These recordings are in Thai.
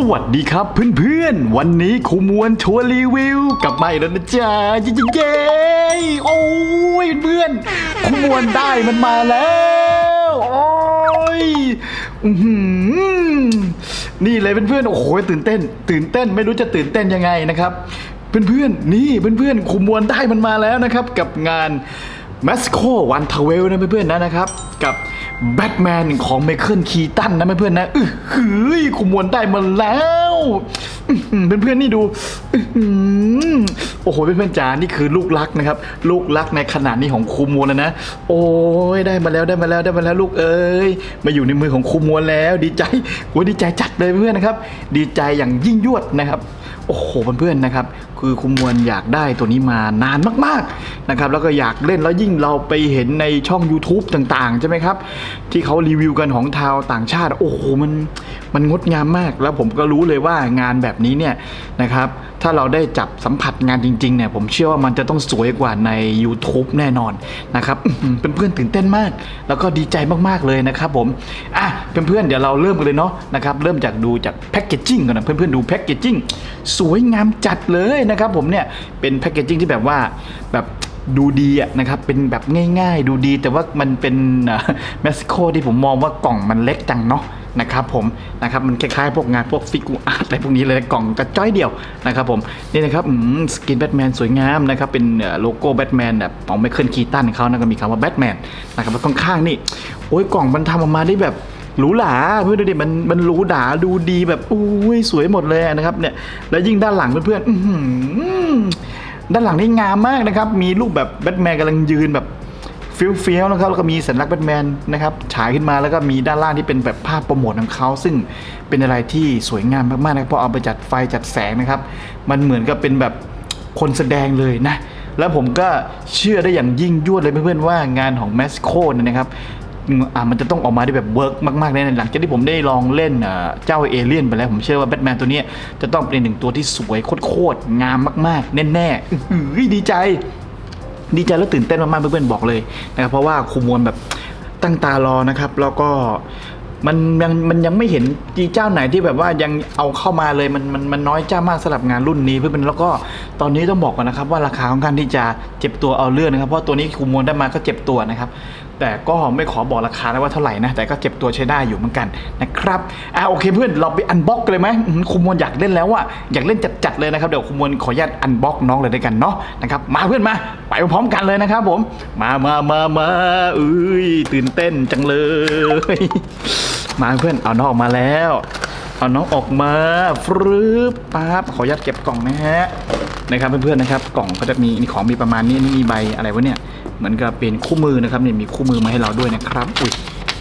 สวัสดีครับเพื่อนๆ วันนี้ครูมวลทัวร์รีวิวกลับมาอีกแล้วนะจ๊ะเย้เย้โอ้ยเพื่อนครูมวลได้มันมาแล้วโอ้ยนี่เลยเพื่อนๆโอ้โหตื่นเต้น ตื่นเต้นไม่รู้จะตื่นเต้นยังไงนะครับ เพื่อนๆนี่เพื่อนๆครูมวลได้มันมาแล้วนะครับ กับงาน m a s c o วันทเวลนะเพื่อนๆนะนะครับ กับ แบทแมนของไมเคิลคีตันนะเพื่อนๆนะอือหือคุมวนได้มาแล้วอื้อหือเพื่อนๆนี่ดูอื้อหือโอ้โหเพื่อนๆจ๋านี่คือลูกรักนะครับ ลูกรักในขนาดนี้ของคุมวนแล้วนะ โอ้ยได้มาแล้วได้มาแล้วได้มาแล้วลูกเอ้ยมาอยู่ในมือของคุมวนแล้ว ดีใจโอ้ยดีใจจัดเลยเพื่อนๆนะครับ ดีใจอย่างยิ่งยวดนะครับ โอ้โหเพื่อนๆนะครับ คือคุณมวลอยากได้ตัวนี้มานานมากๆนะครับ แล้วก็อยากเล่นแล้วยิ่งเราไปเห็นในช่อง YouTube ต่างๆ ใช่ไหมครับ ที่เขารีวิวกันของทาวต่างชาติ โอ้โหมันมันงดงามมาก แล้วผมก็รู้เลยว่างานแบบนี้เนี่ยนะครับ ถ้าเราได้จับสัมผัสงานจริงๆเนี่ยผมเชื่อว่ามันจะต้องสวยกว่าใน YouTube แน่นอนนะครับเพื่อนๆตื่นเต้นมาก แล้วก็ดีใจมากๆเลยนะครับผมอะเพื่อนๆเดี๋ยวเราเริ่มกันเลยเนาะนะครับเริ่มจากดูจากแพคเกจจิ้งก่อนนะเพื่อนๆดูแพคเกจจิ้งสวยงามจัดเลยนะครับผมเนี่ยเป็นแพคเกจจิ้งที่แบบว่าแบบ ดูดีอะนะครับเป็นแบบง่ายๆ ดูดีแต่ว่ามันเป็นเม็กซิโกที่ผมมองว่ากล่องมันเล็กจังเนาะนะครับผมนะครับมันคล้ายๆพวกงานพวกฟิกูอาร์ตอะไรพวกนี้เลยกล่องกระจ้อยเดียวนะครับผมนี่นะครับสกินแบทแมนสวยงามนะครับเป็นโลโก้แบทแมนแบบของไมเคิลคีตันเขานะก็มีคำว่าแบทแมนนะครับแล้วข้างๆนี่โอ้ยกล่องมันทำออกมาได้แบบหรูหราเพื่อนดูดิมันมันหรูหราดูดีแบบอุ้ยสวยหมดเลยนะครับเนี่ยแล้วยิ่งด้านหลังเพื่อนๆอื้อหือ ด้านหลังนี่งามมากนะครับ มีรูปแบบแบทแมนกำลังยืนแบบฟิลฟิลนะครับแล้วก็มีสัญลักษณ์แบทแมนนะครับฉายขึ้นมาแล้วก็มีด้านล่างที่เป็นแบบภาพโปรโมทของเขา ซึ่งเป็นอะไรที่สวยงามมากๆนะครับพอเอาไปจัดไฟจัดแสงนะครับ มันเหมือนกับเป็นแบบคนแสดงเลยนะ แล้วผมก็เชื่อได้อย่างยิ่งยวดเลยเพื่อนๆว่างานของแมสโคเนี่ยนะครับ อ่ามันจะต้องออกมาได้แบบเวิร์กมากๆแน่ๆหลังจากที่ผมได้ลองเล่นเจ้าเอเลี่ยนไปแล้ว ผมเชื่อว่าแบทแมนตัวนี้จะต้องเป็นหนึ่งตัวที่สวยโคตรงามมากๆ แน่ๆดีใจ ดีใจและตื่นเต้นมากๆเพื่อนๆบอกเลยนะครับเพราะว่าครูมวลแบบตั้งตารอนะครับ แล้วก็มันยังมันยังไม่เห็นจีเจ้าไหนที่แบบว่ายังเอาเข้ามาเลยมันมันมันน้อยเจ้ามากสำหรับงานรุ่นนี้เพื่อนๆแล้วก็ตอนนี้ต้องบอกก่อนนะครับ ว่าราคาของการที่จะเจ็บตัวเอาเรื่องนะครับ เพราะตัวนี้ครูมวลได้มาก็เจ็บตัวนะครับ แต่ก็ไม่ขอบอกราคานะว่าเท่าไหร่นะ แต่ก็เจ็บตัวใช้ได้อยู่เหมือนกันนะครับอะโอเคเพื่อนเราไปอันบ็อกเลยไหมครูมวลอยากเล่นแล้วอะอยากเล่นจัดๆเลยนะครับเดี๋ยวครูมวลขออนุญาตอันบ็อกน้องเลยด้วยกันเนาะนะครับมาเพื่อนมาไปพร้อมกันเลยนะครับ ผม มามามามาเอ้ยตื่นเต้นจังเลย มาเพื่อนเอาน้องออกมาแล้วเอาน้องออกมาฟรึบปั๊บขออนุญาตเก็บกล่องนะฮะนะครับเพื่อนๆนะครับ กล่องก็จะมีนี่ของมีประมาณนี้นี่มีใบอะไรวะเนี่ย เหมือนกับเป็นคู่มือนะครับเนี่ยมีคู่มือมาให้เราด้วยนะครับอุ้ย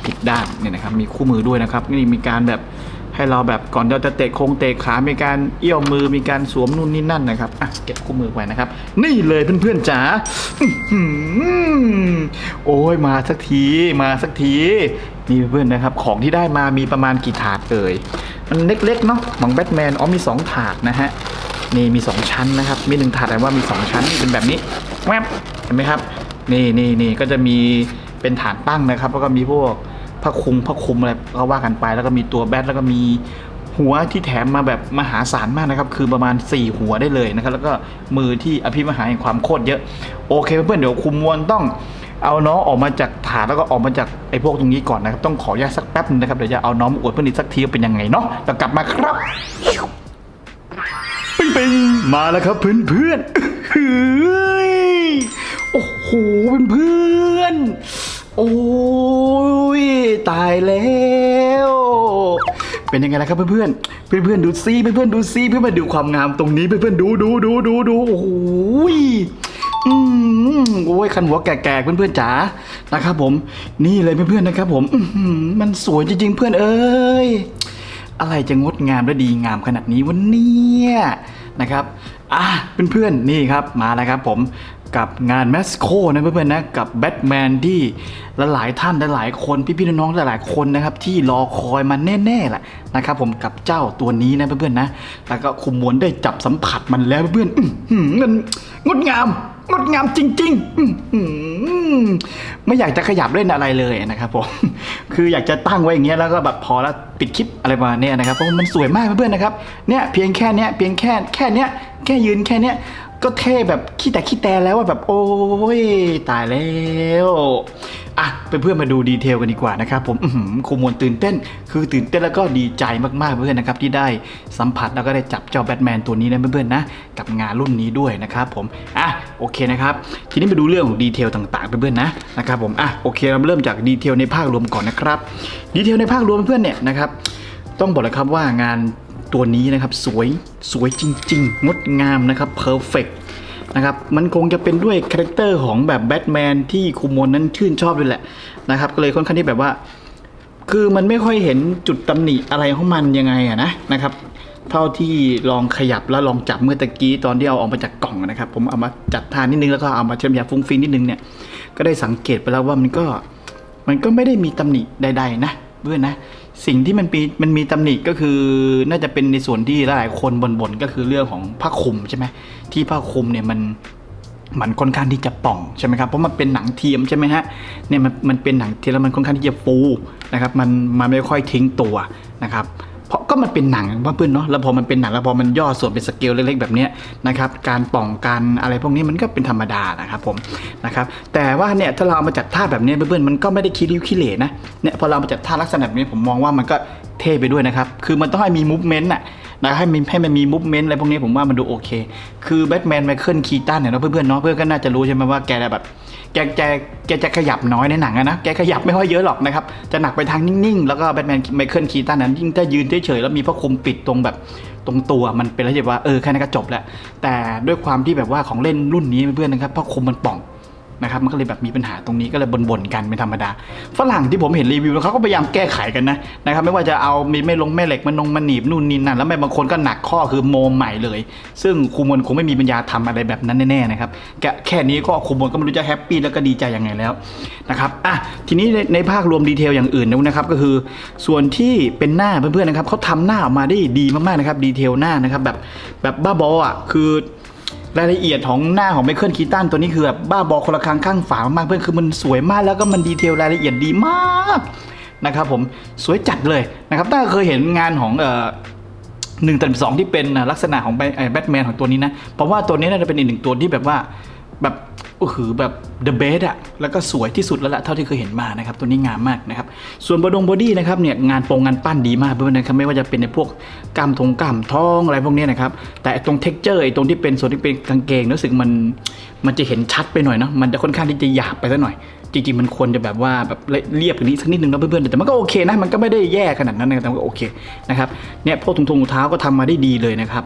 ผิดด้านเนี่ยนะครับมีคู่มือด้วยนะครับนี่มีการแบบให้เราแบบก่อนเราจะเตะโครงเตะขามีการเอี้ยวมือมีการสวมนู่นนี่นั่นนะครับอะเก็บคู่มือไว้นะครับ นี่เลยเพื่อนๆจ๋าโอ้ยมาสักทีมาสักทีนี่เพื่อนนะครับ ของที่ได้มามีประมาณกี่ถาดเอ่ยมันเล็กๆเนาะของแบทแมนอ๋อมี 2 ถาดนะฮะนี่มี 2 ชั้นนะครับ มีหนึ่งถาดแต่ว่ามี 2 ชั้นเป็นแบบนี้แวบเห็นไหมครับ นี่นี่นี่ก็จะมีเป็นฐานตั้งนะครับ แล้วก็มีพวกผ้าคลุมผ้าคลุมอะไรก็ว่ากันไป แล้วก็มีตัวแบทแล้วก็มีหัวที่แถมมาแบบมหาศาลมากนะครับ คือประมาณ 4 หัวได้เลยนะครับ แล้วก็มือที่อภิมหาแห่งความโคตรเยอะ โอเคเพื่อนเดี๋ยวคุมมวลต้องเอาน้องออกมาจากถาดแล้วก็ออกมาจากไอ้พวกตรงนี้ก่อนนะครับ ต้องขออนุญาตสักแป๊บนึงนะครับเดี๋ยวจะเอาน้องอวดเพื่อนอีกสักทีว่าเป็นยังไงเนาะแล้วกลับมาครับปิงปิงมาแล้วครับเพื่อนเพื่อน ๆเฮ้ยโอ้โหเพื่อน โอ้ยตายแล้ว เป็นยังไงล่ะครับเพื่อนๆ เพื่อนๆดูซิเพื่อนๆดูซิเพื่อนๆดูความงามตรงนี้เพื่อนๆดูดูดูดูดูโอ้ยอืมโอ้ยคันหัวแก่ๆเพื่อนๆจ๋านะครับผม นี่เลยเพื่อนๆนะครับผมมันสวยจริงๆเพื่อนเอ้ย อะไรจะงดงามและดีงามขนาดนี้วันนี้นะครับอะเพื่อนๆนี่ครับมาแล้วครับผมกับงานแมสโคนะเพื่อนๆนะกับแบทแมนที่ลหลายท่านหลายคนพี่ๆน้องๆหลายๆคนนะครับที่รอคอยมาแน่ๆแหละนะครับผมกับเจ้าตัวนี้นะเพื่อนๆนะแล้วก็คุมมวลได้จับสัมผัสมันแล้วเพื่อนๆมันงดงาม งดงามจริงๆอื้อหือไม่อยากจะขยับเล่นอะไรเลยนะครับผม คืออยากจะตั้งไว้อย่างเงี้ยแล้วก็แบบพอแล้วปิดคลิปอะไรประมาณเนี้ยนะครับเพราะมันสวยมากเพื่อนๆนะครับเนี่ยเพียงแค่เนี้ยเพียงแค่แค่เนี้ยแค่ยืนแค่เนี้ยก็เท่แบบขี้แต่ขี้แต่แล้วว่าแบบโอ้ยตายแล้ว อะเพื่อนๆมาดูดีเทลกันดีกว่านะครับผมอื้อหือครูมวลตื่นเต้น คือตื่นเต้นแล้วก็ดีใจมากๆเพื่อนนะครับที่ได้สัมผัสแล้วก็ได้จับเจ้าแบทแมนตัวนี้นะเพื่อนๆนะกับงานรุ่นนี้ด้วยนะครับผมอะโอเคนะครับทีนี้มาดูเรื่องของดีเทลต่างๆเพื่อนๆนะนะครับผมอะโอเคเราเริ่มจากดีเทลในภาพรวมก่อนนะครับดีเทลในภาพรวมเพื่อนเนี่ยนะครับต้องบอกเลยครับว่างานตัวนี้นะครับสวยสวยจริง ๆ งดงามนะครับเพอร์เฟก นะครับมันคงจะเป็นด้วยคาแรคเตอร์ของแบบแบทแมนที่คุโมนนั้นชื่นชอบด้วยแหละนะครับก็เลยค่อนข้างที่แบบว่า คือมันไม่ค่อยเห็นจุดตำหนิอะไรของมันยังไงอะนะนะครับเท่าที่ลองขยับแล้วลองจับเมื่อตะกี้ตอนที่เอาออกมาจากกล่องนะครับ ผมเอามาจัดทานนิดนึงแล้วก็เอามาเชื่อมยาฟุ้งฟิ้งนิดนึงเนี่ยก็ได้สังเกตไปแล้วว่ามันก็มันก็ไม่ได้มีตำหนิใด ๆ นะเพื่อนนะ สิ่งที่มันมีมันมีตำหนิก็คือน่าจะเป็นในส่วนที่หลายๆคนบ่นๆก็คือเรื่องของผ้าคลุมใช่ไหมที่ผ้าคลุมเนี่ยมันมันค่อนข้างที่จะป่องใช่ไหมครับเพราะมันเป็นหนังเทียมใช่ไหมฮะเนี่ยมันมันเป็นหนังเทียมแล้วมันค่อนข้างที่จะฟูนะครับมันมันไม่ค่อยทิ้งตัวนะครับ เพราะก็มันเป็นหนังเพื่อนเนาะแล้วพอมันเป็นหนังแล้วพอมันย่อส่วนเป็นสเกลเล็กๆแบบนี้นะครับการป่องการอะไรพวกนี้มันก็เป็นธรรมดานะครับผมนะครับแต่ว่าเนี่ยถ้าเราเอามาจัดท่าแบบนี้เพื่อนๆมันก็ไม่ได้คิดริ้วคิเหร่นะเนี่ยพอเราเอามาจัดท่าลักษณะแบบนี้ผมมองว่ามันก็เท่ไปด้วยนะครับคือมันต้องให้มีมูฟเมนต์อะ นะให้มีให้มันมีมูฟเมนต์อะไรพวกนี้ผมว่ามันดูโอเค คือแบทแมนไมเคิลคีตันเนี่ยเนาะเพื่อนๆเนาะเพื่อนก็น่าจะรู้ใช่ไหมว่าแกแบบแกแกแกจะขยับน้อยในหนังนะแกขยับไม่ค่อยเยอะหรอกนะครับจะหนักไปทางนิ่งๆ แล้วก็แบทแมนไมเคิลคีตันนั้นยิ่งถ้ายืนเฉยๆแล้วมีผ้าคลุมปิดตรงแบบตรงตัวมันเป็นอะไรที่แบว่าเออแค่นั้นก็จบแล้วแต่ด้วยความที่แบบว่าของเล่นรุ่นนี้เพื่อนๆนะครับผ้าคลุมมันป่อง นะครับมันก็เลยแบบมีปัญหาตรงนี้ก็เลยบ่นๆกันเป็นธรรมดาฝรั่งที่ผมเห็นรีวิวเขาก็พยายามแก้ไขกันนะนะครับไม่ว่าจะเอามีไม่ลงแม่เหล็กมันนงมันหนีบนู่นนี่นั่นแล้วแม่บางคนก็หนักข้อคือโมใหม่เลย ซึ่งครูมวลคงไม่มีปัญญาทำอะไรแบบนั้นแน่ๆนะครับแค่แค่นี้ก็ครูมวลก็ไม่รู้จะแฮปปี้แล้วก็ดีใจยังไงแล้วนะครับอะทีนี้ในในภาครวมดีเทลอย่างอื่นนะครับก็คือส่วนที่เป็นหน้าเพื่อนๆนะครับเขาทำหน้าออกมาได้ดีมากๆนะครับดีเทลหน้านะครับแบบแบบบ้าบออะคือ รายละเอียดของหน้าของไมเคิลคีตันตัวนี้คือแบบบ้าบอคนละครั้งข้างฝามากเพื่อนคือมันสวยมากแล้วก็มันดีเทลรายละเอียดดีมากนะครับผมสวยจัดเลยนะครับถ้าเคยเห็นงานของเอ่อหนึ่งต่สองที่เป็นลักษณะของแบทแมนของตัวนี้นะเพราะว่าตัวนี้น่าจะเป็นอีกหนึ่งตัวที่แบบว่าแบบ โอ้โหแบบ the best อะแล้วก็สวยที่สุดแล้วละเท่าที่เคยเห็นมานะครับ ตัวนี้งามมากนะครับ ส่วนบอดงบอดี้นะครับเนี่ยงานปงงานปั้นดีมากเพื่อนนะครับไม่ว่าจะเป็นในพวกกล้ามทงกล้ามท้องอะไรพวกนี้นะครับ แต่ตรง texture ไอ้ตรงที่เป็นส่วนที่เป็นกางเกงรู้สึกมันมันจะเห็นชัดไปหน่อยเนาะมันจะค่อนข้างที่จะหยาบไปซะหน่อย จริงๆมันควรจะแบบว่าแบบเรียบกว่านี้สักนิดนึงนะเพื่อนๆแต่มันก็โอเคนะมันก็ไม่ได้แย่ขนาดนั้นนะแต่มันก็โอเคนะครับเนี่ยพวกถุงถุงเท้าก็ทำมาได้ดีเลยนะครับ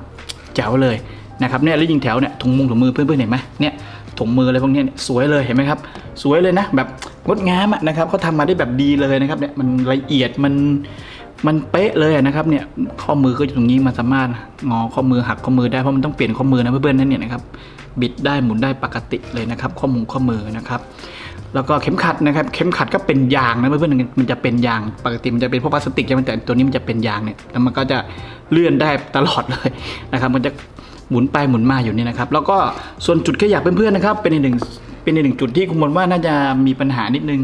แจ๋วเลย นะครับเนี่ยแล้วยิงแถวเนี่ยถุงมือถุงมือเพื่อนๆเห็นไหมเนี่ยถุงมืออะไรพวกนี้เนี่ยสวยเลยเห็นไหมครับ สวยเลยนะ แบบงดงามนะครับเขาทำมาได้แบบดีเลยนะครับเนี่ยมันละเอียดมันมันเป๊ะเลยนะครับเนี่ยข้อมือก็อยู่ตรงนี้มันสามารถงอข้อมือหักข้อมือได้เพราะมันต้องเปลี่ยนข้อมือนะเพื่อนๆนั่นเนี่ยนะครับบิดได้หมุนได้ปกติเลยนะครับข้อมือข้อมือนะครับแล้วก็เข็มขัดนะครับเข็มขัดก็เป็นยางนะเพื่อนๆมันจะเป็นยางปกติมันจะเป็นพวกพลาสติกใช่ไหมแต่ตัวนี้มันจะเป็นยางเนี่ยแล้วมันก็จะเลื่อนได้ตลอดเลยนะครับ มันจะ หมุนไปหมุนมาอยู่นี่นะครับ แล้วก็ส่วนจุดขยับเพื่อนๆนะครับ เป็นอีกหนึ่งเป็นอีกหนึ่งจุดที่คุณมนว่าน่าจะมีปัญหานิดนึง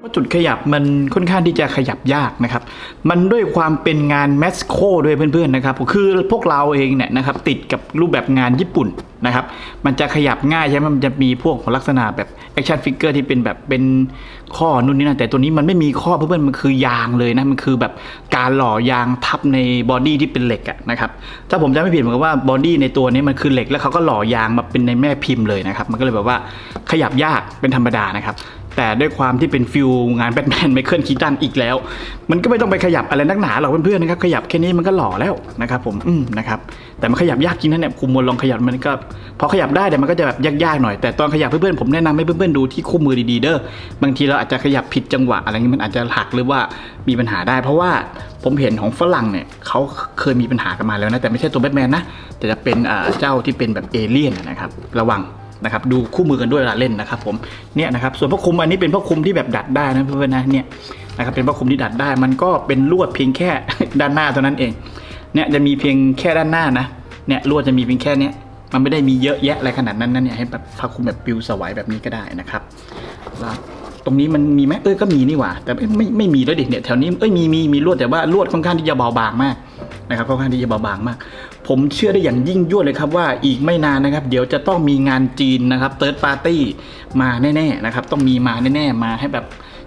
เพราจุดขยับมันค่อนข้างที่จะขยับยากนะครับ มันด้วยความเป็นงานแมสโคด้วยเพื่อนๆนะครับ คือพวกเราเองเนี่ยนะครับติดกับรูปแบบงานญี่ปุ่นนะครับ มันจะขยับง่ายใช่ไหมมันจะมีพวกของลักษณะแบบแอคชั่นฟิกเกอร์ที่เป็นแบบเป็นข้อนู่นนี่นั่นแต่ตัวนี้มันไม่มีข้อเพื่อนๆมันคือยางเลยนะ มันคือแบบการหล่อยางทับในบอดี้ที่เป็นเหล็กอะนะครับ ถ้าผมจำไม่ผิดเหมือนกับว่าบอดี้ในตัวนี้มันคือเหล็กแล้วเขาก็หล่อยางมาเป็นในแม่พิมพ์เลยนะครับ มันก็เลยแบบว่าขยับยากเป็นธรรมดานะครับ แต่ด้วยความที่เป็นฟิลงานแบทแมนไมเคิลคีตันอีกแล้ว มันก็ไม่ต้องไปขยับอะไรนักหนาหรอกเพื่อนๆนะครับขยับแค่นี้มันก็หล่อแล้วนะครับผมอืมนะครับแต่มันขยับยากจริงนะเนี่ยคุมมวลลองขยับมันก็พอขยับได้แต่มันก็จะแบบยากๆหน่อยแต่ตอนขยับเพื่อนๆผมแนะนำให้เพื่อนๆดูที่คู่มือดีๆเด้อบางทีเราอาจจะขยับผิดจังหวะอะไรเงี้ยมันอาจจะหักหรือว่ามีปัญหาได้ เพราะว่าผมเห็นของฝรั่งเนี่ยเขาเคยมีปัญหากันมาแล้วนะแต่ไม่ใช่ตัวแบทแมนนะแต่จะเป็นเจ้าที่เป็นแบบเอเลี่ยนนะครับระวัง นะครับดูคู่มือกันด้วยเวลาเล่นนะครับผมเนี่ยนะครับส่วนพระคุมอันนี้เป็นพระคุมที่แบบดัดได้นะเพื่อนๆนะเนี่ยนะครับเป็นพระคุมที่ดัดได้มันก็เป็นลวดเพียงแค่ด้านหน้าเท่านั้นเองเนี่ยจะมีเพียงแค่ด้านหน้านะเนี่ยลวดจะมีเพียงแค่เนี้ยมันไม่ได้มีเยอะแยะอะไรขนาดนั้นนะเนี่ยให้แบบผ้าคลุมแบบปิวสวายแบบนี้ก็ได้นะครับแล้วตรงนี้มันมีไหมเออก็มีนี่หว่า แต่ไม่ไม่ไม่มีแล้วดิเนี่ยแถวนี้เอ้ยมีมีมีลวดแต่ว่าลวดค่อนข้างที่จะเบาบางมากนะครับค่อนข้างที่จะเบาบางมาก ผมเชื่อได้อย่างยิ่งยวดเลยครับว่าอีกไม่นานนะครับ เดี๋ยวจะต้องมีงานจีนนะครับเติร์ดปาร์ตี้มาแน่ๆนะครับต้องมีมาแน่ๆมาให้แบบ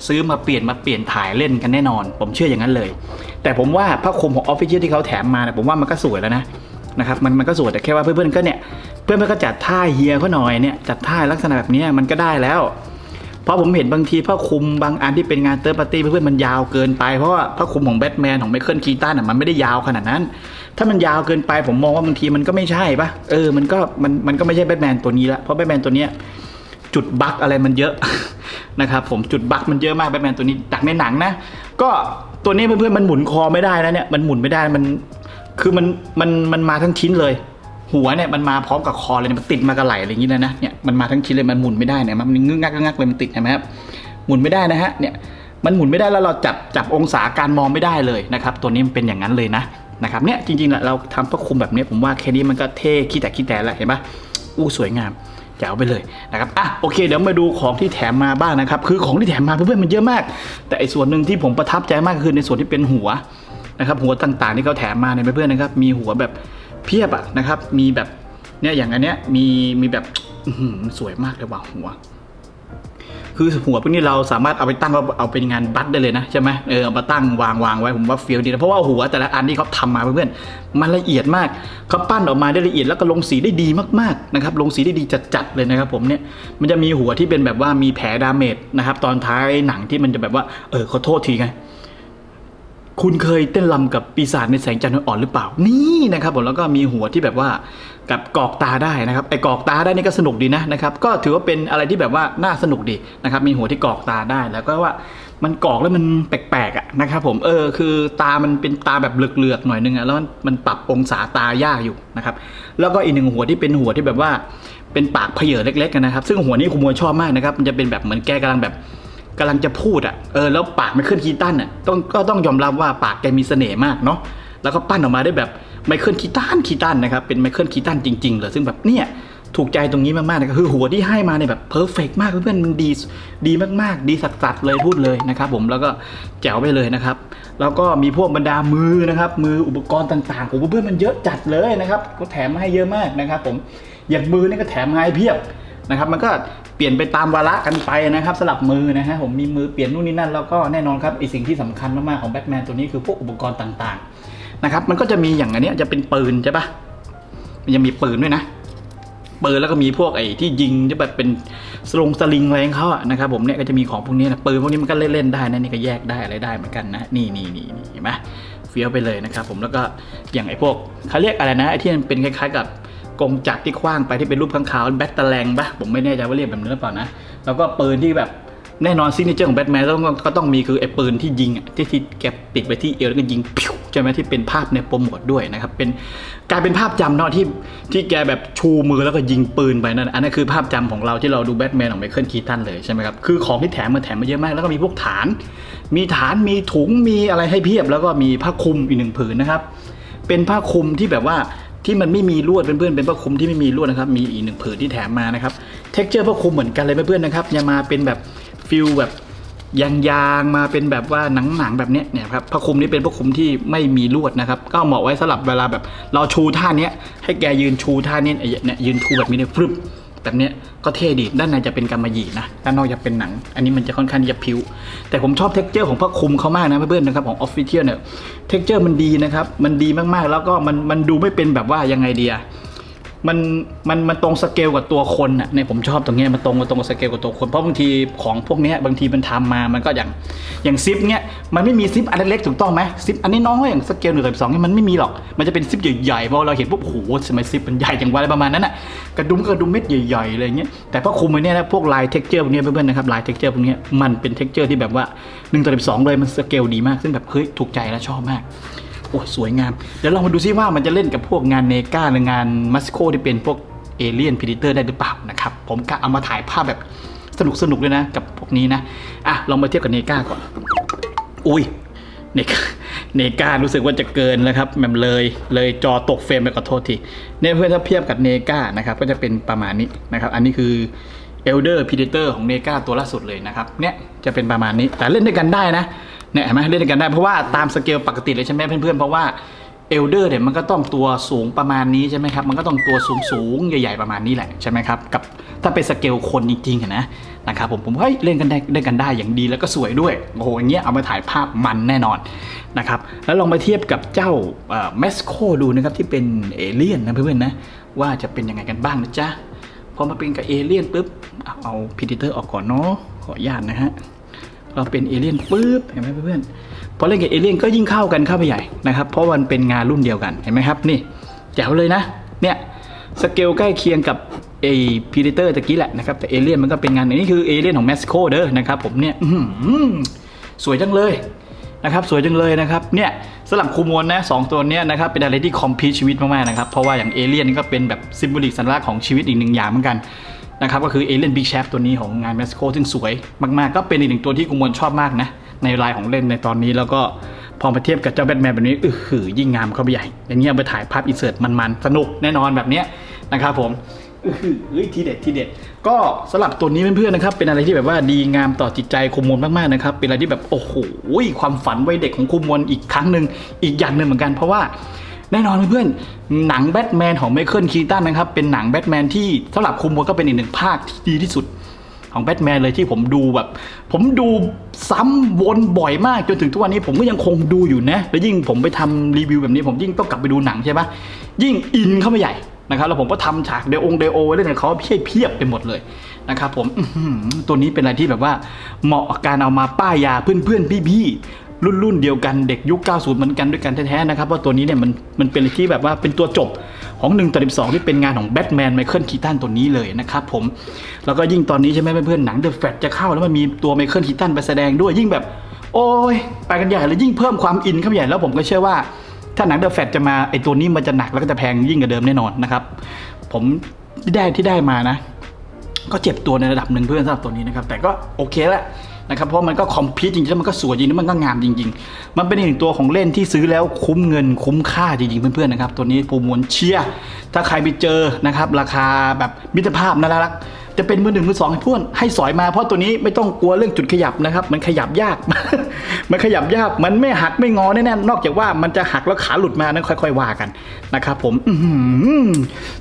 ซื้อมาเปลี่ยนมาเปลี่ยนถ่ายเล่นกันแน่นอน ผมเชื่ออย่างนั้นเลย แต่ผมว่าผ้าคลุมของออฟฟิเชียลที่เขาแถมมาเนี่ยผมว่ามันก็สวยแล้วนะนะครับมันมันก็สวยแต่แค่ว่าเพื่อนๆก็เนี่ยเพื่อนๆก็จัดท่าเฮียเขาหน่อยเนี่ยจัดท่าลักษณะแบบนี้มันก็ได้แล้ว เพราะผมเห็นบางทีผ้าคลุมบางอันที่เป็นงานเติร์ปาร์ตี้เพื่อนๆมันยาวเกินไปเพราะว่าผ้าคลุมของแบทแมนของไมเคิลคีตันอะมันไม่ได้ยาวขนาดนั้น ถ้ามันยาวเกินไปผมมองว่าบางทีมันก็ไม่ใช่ปะเออมันก็มันมันก็ไม่ใช่แบทแมนตัวนี้ละเพราะแบทแมนตัวเนี้ยจุดบั๊กอะไรมันเยอะนะครับผมจุดบั๊กมันเยอะมากแบทแมนตัวนี้จากในหนังนะ ก็ตัวนี้เพื่อนๆมันหมุนคอไม่ได้นะเนี่ยมันหมุนไม่ได้มันคือมันมันมันมาทั้งชิ้นเลย หัวเนี่ยมันมาพร้อมกับคอเลยมันติดมากับไหล่อะไรอย่างนี้เลยนะเนี่ยมันมาทั้งชิ้นเลยมันหมุนไม่ได้เนี่ยมันงึกงักงึกงักเลยมันติดเห็นไหมครับหมุนไม่ได้นะฮะเนี่ยมันหมุนไม่ได้แล้วเราจับจับองศาการมองไม่ได้เลยนะครับ ตัวนี้มันเป็นอย่างนั้นเลยนะนะครับเนี่ยจริงๆเราทำผ้าคลุมแบบนี้ผมว่าแค่นี้มันก็เท่ขี้แต่ขี้แต่แล้วเห็นปะอู้สวยงามแจ๋วไปเลยนะครับ อะ โอเค เดี๋ยวมาดูของที่แถมมาบ้างนะครับ คือของที่แถมมาเพื่อนๆมันเยอะมาก แต่ไอ้ส่วนหนึ่งที่ผมประทับใจมากคือในส่วนที่เป็นหัวนะครับ หัวต่างๆที่เขาแถมมาเนี่ยเพื่อนๆนะครับ มีหัวแบบ เพียบอะนะครับ มีแบบเนี่ยอย่างอันเนี้ยมีมีแบบสวยมากเลยว่ะหัว คือหัวพวกนี้เราสามารถเอาไปตั้งเอาเอาเป็นงานบัตได้เลยนะใช่ไหมเออเอามาตั้งวางวางไว้ผมว่าเฟี้ยวดีนะเพราะว่าหัวแต่ละอันที่เขาทำมาเพื่อนๆมันละเอียดมากเขาปั้นออกมาได้ละเอียดแล้วก็ลงสีได้ดีมากๆนะครับลงสีได้ดีจัดๆเลยนะครับ ผมเนี่ยมันจะมีหัวที่เป็นแบบว่ามีแผลดาเมจนะครับตอนท้ายหนังที่มันจะแบบว่าเออขอโทษทีไง คุณเคยเต้นรำกับปีศาจในแสงจันทร์อ่อนหรือเปล่า นี่นะครับผมแล้วก็มีหัวที่แบบว่ากับกรอกตาได้นะครับไอ้กรอกตาได้นี่ก็สนุกดีนะนะครับก็ถือว่าเป็นอะไรที่แบบว่าน่าสนุกดีนะครับมีหัวที่กรอกตาได้แล้วก็ว่ามันกรอกแล้วมันแปลกๆอะนะครับผมเออคือตามันเป็นตาแบบเหลือกๆหน่อยนึงอะแล้วมันมันปรับองศาตายากอยู่นะครับแล้วก็อีกหนึ่งหัวที่เป็นหัวที่แบบว่าเป็นปากเพเยอเล็กๆกันนะครับ ซึ่งหัวนี้คุณมวยชอบมากนะครับมันจะเป็นแบบเหมือนแกกำลังแบบ กำลังจะพูดอะเออแล้วปากไม่ขึ้นคีตันอะต้องก็ต้องยอมรับว่าปากแกมีเสน่ห์มากเนาะแล้วก็ปั้นออกมาได้แบบไมเคิลคีตันคีตันนะครับเป็นไมเคิลคีตันจริงๆเลยซึ่งแบบเนี่ยถูกใจตรงนี้มากๆนะครับคือหัวที่ให้มาเนี่ยแบบเพอร์เฟกมากเพื่อนๆมันดีดีมากๆ ดีสัดๆเลยพูดเลยนะครับผมแล้วก็แจ๋วไปเลยนะครับ แล้วก็มีพวกบรรดามือนะครับ มืออุปกรณ์ต่างๆผมเพื่อนๆมันเยอะจัดเลยนะครับก็แถมมาให้เยอะมากนะครับ ผมอย่างมือนี่ก็แถมมาให้เพียบนะครับ มันก็ ลี่ยนไปตามวาระกันไปนะครับสลับมือนะฮะผมมีมือเปลี่ยนนู่นนี่นั่นแล้วก็แน่นอนครับไอสิ่งที่สำคัญมากๆของแบทแมนตัวนี้คือพวกอุปกรณ์ต่างๆนะครับมันก็จะมีอย่างอันนี้จะเป็นปืนใช่ปะมันยังมีปืนด้วยนะปืนแล้วก็มีพวกไอ้ที่ยิงที่แบบเป็นสลงสลิงอะไรของเขาอะนะครับผมเนี่ยก็จะมีของพวกนี้นะปืนพวกนี้มันก็เล่นๆได้นะนี่ก็แยกได้อะไรได้เหมือนกันนะนี่นี่นี่นี่เห็นไหมเฟี้ยวไปเลยนะครับผมแล้วก็อย่างไอ้พวกเขาเรียกอะไรนะไอ้ที่มันเป็นคล้ายๆกับ กงจักรที่คว้างไปที่เป็นรูปข้างขาวแบตเตอร์แลงปะผมไม่แน่ใจว่าเรียกแบบนั้นหรือเปล่านะ แล้วก็ปืนที่แบบแน่นอนซิกเนเจอร์ของแบทแมนต้องก็ต้องมีคือไอ้ปืนที่ยิงอะที่ที่แกติดไปที่เอวแล้วก็ยิงพิวใช่ไหมที่เป็นภาพในโปรโมทด้วยนะครับเป็นกลายเป็นภาพจำเนาะที่ที่แกแบบชูมือแล้วก็ยิงปืนไปนั่นอันนั้นคือภาพจำของเราที่เราดูแบทแมนของไมเคิลคีตันเลยใช่ไหมครับคือของที่แถมมาแถมมาเยอะมาก แล้วก็มีพวกฐาน มีฐานมีถุงมีอะไรให้เพียบ แล้วก็มีผ้าคลุมอีกหนึ่งผืนนะครับเป็นผ้าคลุมที่แบบว่า ที่มันไม่มีลวดเพื่อนๆเป็นผ้าคลุมที่ไม่มีลวดนะครับ มีอีกหนึ่งผืนที่แถมมานะครับเท็กเจอร์ผ้าคลุมเหมือนกันเลยเพื่อนๆนะครับจะมาเป็นแบบฟิลแบบยางๆมาเป็นแบบว่าหนังๆแบบเนี้ยเนี่ยครับผ้าคลุมนี้เป็นผ้าคลุมที่ไม่มีลวดนะครับ ก็เหมาะไว้สำหรับเวลาแบบเราชูท่าเนี้ยให้แกยืนชูท่านี้เนี่ยยืนชูแบบนี้เนี่ยฟึบ แบบเนี้ยก็เท่ดีด้านในจะเป็นกำมะหยี่นะด้านนอกจะเป็นหนัง อันนี้มันจะค่อนข้างที่จะพิ้ว แต่ผมชอบเท็กเจอร์ของผ้าคลุมเขามากนะเพื่อนๆนะครับของออฟฟิเชียลเนี่ยเท็กเจอร์มันดีนะครับมันดีมากๆ แล้วก็มันมันดูไม่เป็นแบบว่ายังไงเดีย มันมันมันตรงสเกลกับตัวคนอะเนี่ยผมชอบตรงเนี้ยมันตรงกับตรงกับสเกลกับตัวคนเพราะบางทีของพวกเนี้ยบางทีมันทำมามันก็อย่างอย่างซิปเนี้ยมันไม่มีซิปอันเล็กถูกต้องไหมซิปอันนี้น้อยอย่างสเกลหนึ่งสองเนี่ยมันไม่มีหรอกมันจะเป็นซิปใหญ่ๆพอเราเห็นปุ๊บโอ้โหทำไมซิปมันใหญ่จังวะอะไรประมาณนั้นอะกระดุมกระดุมเม็ดใหญ่ๆอะไรเงี้ยแต่พอคุมไว้เนี่ยนะพวกลายเท็กเจอร์พวกเนี้ยเพื่อนๆนะครับลายเท็กเจอร์พวกเนี้ยมันเป็นเท็กเจอร์ที่แบบว่า1ต่อ12 เลยมันสเกลดีมากซึ่งแบบเฮ้ยถูกใจและชอบมาก โอ้ยสวยงาม เดี๋ยวเรามาดูซิว่ามันจะเล่นกับพวกงานเนกาหรืองานมัสโคที่เป็นพวกเอเลียนพิดิเตอร์ได้หรือเปล่านะครับ ผมกะเอามาถ่ายภาพแบบสนุกสนุกเลยนะ กับพวกนี้นะ อะลองมาเทียบกับเนกาก่อน อุ้ยเนกาเนการู้สึกว่าจะเกินแล้วครับแบบเลยเลยจอตกเฟรมไปขอโทษทีเนี่ยเพื่อนถ้าเทียบกับเนกานะครับก็จะเป็นประมาณนี้นะครับ อันนี้คือ Elder Predator ของเนกาตัวล่าสุดเลยนะครับ เนี่ยจะเป็นประมาณนี้แต่เล่นด้วยกันได้นะ เนี่ยเห็นไหมเล่นกันได้เพราะว่าตามสเกลปกติเลยใช่ไหมเพื่อนๆเพราะว่าเอลเดอร์เนี่ยมันก็ต้องตัวสูงประมาณนี้ใช่ไหมครับ มันก็ต้องตัวสูงสูงใหญ่ๆประมาณนี้แหละใช่ไหมครับ กับถ้าเป็นสเกลคนจริงๆนะนะครับผมผมเฮ้ยเล่นกันได้เล่นกันได้อย่างดีแล้วก็สวยด้วยโอ้โหอย่างเงี้ยเอามาถ่ายภาพมันแน่นอนนะครับแล้วลองมาเทียบกับเจ้าแมสโคดูนะครับที่เป็นเอเลี่ยนนะเพื่อนๆนะว่าจะเป็นยังไงกันบ้างนะจ๊ะพอมาเป็นกับเอเลี่ยนปุ๊บเอาเอาพีดิเตอร์ออกก่อนเนาะขออนุญาตนะฮะ เราเป็นเอเลี่ยนปุ๊บเห็นไหมเพื่อนๆพอเล่นกับเอเลี่ยนก็ยิ่งเข้ากันเข้าไปใหญ่นะครับ เพราะมันเป็นงานรุ่นเดียวกันเห็นไหมครับนี่แจ๋วเลยนะเนี่ยสเกลใกล้เคียงกับไอพีดิเตอร์ตะกี้แหละนะครับแต่เอเลี่ยนมันก็เป็นงานนี่คือเอเลี่ยนของเม็กซิโกเด้อนะครับผมเนี่ยสวยจังเลยนะครับสวยจังเลยนะครับเนี่ยสลับคูมวลนะสองตัวเนี้ยนะครับเป็นอะไรที่คอมพิวชีวิตมากๆนะครับเพราะว่าอย่างเอเลี่ยนก็เป็นแบบซิมโบลิกสัญลักษณ์ของชีวิตอีกหนึ่งอย่างเหมือนกัน นะครับก็คือเอเลนบิ๊กแชฟตัวนี้ของงานเม็กซิโกซึ่งสวยมากๆ ก็เป็นอีกหนึ่งตัวที่คูมวลชอบมากนะ ในลายของเล่นในตอนนี้แล้วก็พอมาเทียบกับเจ้าแบทแมนแบบนี้อือหือยิ่งงามเข้าไปใหญ่อย่างเงี้ยเอาไปถ่ายภาพอินเสิร์ตมันๆ สนุกแน่นอนแบบเนี้ยนะครับผมอือหือเฮ้ยทีเด็ดทีเด็ด ก็สลับตัวนี้เพื่อนๆนะครับ เป็นอะไรที่แบบว่าดีงามต่อจิตใจคุมมวลมากๆนะครับ เป็นอะไรที่แบบโอ้โหความฝันวัยเด็กของคุมมวลอีกครั้งหนึ่งอีกอย่างหนึ่งเหมือนกันเพราะว่า แน่นอนเพื่อนๆหนังแบทแมนของไมเคิลคีตันนะครับเป็นหนังแบทแมนที่สำหรับคุมมวลก็เป็นอีกหนึ่งภาคที่ดีที่สุดของแบทแมนเลยที่ผมดูแบบ ผมดูซ้ำวนบ่อยมากจนถึงทุกวันนี้ผมก็ยังคงดูอยู่นะ แล้วยิ่งผมไปทำรีวิวแบบนี้ ผมยิ่งต้องกลับไปดูหนังใช่ปะยิ่งอินเข้าไปใหญ่นะครับแล้วผมก็ทำฉากเดองเดโอเล่นกับเขาเพียบเพียบไปหมดเลยนะครับผมตัวนี้เป็นอะไรที่แบบว่าเหมาะการเอามาป้ายยาเพื่อนๆพี่ๆ รุ่นรุ่นเดียวกันเด็กยุค 90 เหมือนกันด้วยกันแท้ๆนะครับเพราตัวนี้เนี่ยมันมันเป็นอะไรที่แบบว่าเป็นตัวจบของ1ต่อ12 ที่เป็นงานของแบทแมนไมเคิลคีตันตัวนี้เลยนะครับผม แล้วก็ยิ่งตอนนี้ใช่ไหมเพื่อนๆหนังเดอะแฟตจะเข้าแล้วมันมีตัวไมเคิลคีตันไปแสดงด้วยยิ่งแบบ โอ้ยไปกันใหญ่เลยยิ่งเพิ่มความอินเข้าไปใหญ่แล้วผมก็เชื่อว่า ถ้าหนังเดอะแฟตจะมาไอตัวนี้มันจะหนักแล้วก็จะแพงยิ่งกว่าเดิมแน่นอนนะครับผมที่ได้ที่ได้มานะ ก็เจ็บตัวในระดับหนึ่งเพื่อนสำหรับตัวนี้นะครับแต่ก็โอเคแหละ นะครับเพราะมันก็คอมพิวจริงๆแล้วมันก็สวยจริงแล้วมันก็งามจริง ๆ มันเป็นอีกหนึ่งตัวของเล่นที่ซื้อแล้วคุ้มเงินคุ้มค่าจริงๆเพื่อนๆนะครับตัวนี้ปูมวนเชียร์ถ้าใครไปเจอนะครับราคาแบบมิตรภาพน่ารัก จะเป็นมือหนึ่งมือสองให้เพื่อนให้สอยมาเพราะตัวนี้ไม่ต้องกลัวเรื่องจุดขยับนะครับ มันขยับยาก มันขยับยากมันไม่หักไม่งอแน่ๆนอกจากว่ามันจะหักแล้วขาหลุดมานั้นค่อย ๆ ว่ากันนะครับผม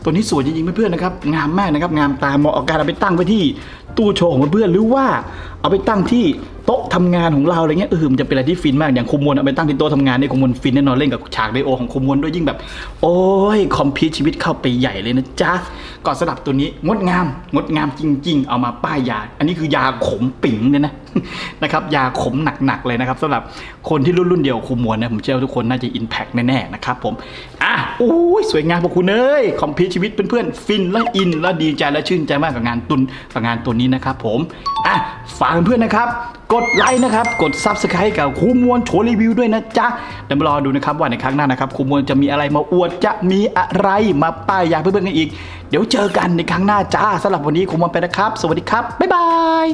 ตัวนี้สวยจริงๆเพื่อนๆนะครับงามมากนะครับงามตาเหมาะกับการเอาไปตั้งไว้ที่ตู้โชว์ของเพื่อนหรือว่าเอาไปตั้งที่ โต๊ะทำงานของเราอะไรเงี้ยเออมันจะเป็นอะไรที่ฟินมากอย่างคุมมวลเอาไปตั้งที่โต๊ะทำงานเนี่ยคุมมวลฟินแน่นอนเล่นกับฉากไดโอของคุมมวลด้วยยิ่งแบบ โอ้ยคอมพิวชีวิตเข้าไปใหญ่เลยนะจ๊ะก่อนสลับตัวนี้งดงามงดงามจริง ๆ เอามาป้ายยา อันนี้คือยาขมปิ๋งเนี่ยนะนะครับยาขมหนักๆเลยนะครับสำหรับคนที่รุ่นรุ่นเดียวคุมมวลนะผมเชื่อว่าทุกคนน่าจะอินแพคแน่ๆนะครับผมอะโอ้ยสวยงามพวกคุณเอ้ยคอมพิวชีวิตเพื่อนๆฟินและอินและดีใจและชื่นใจมากกับงานตุนกับงานตัวนี้นะครับผมอะฝากเพื่อนๆนะครับ กดไลค์นะครับ กด Subscribe กับครูมวลโชว์รีวิวด้วยนะจ๊ะเดี๋ยวมารอดูนะครับว่าในครั้งหน้านะครับครูมวลจะมีอะไรมาอวดจะมีอะไรมาป้ายยาเพื่อนๆกันอีก เดี๋ยวเจอกันในครั้งหน้าจ้าสำหรับวันนี้ครูมวลไปนะครับ สวัสดีครับ บ๊ายบาย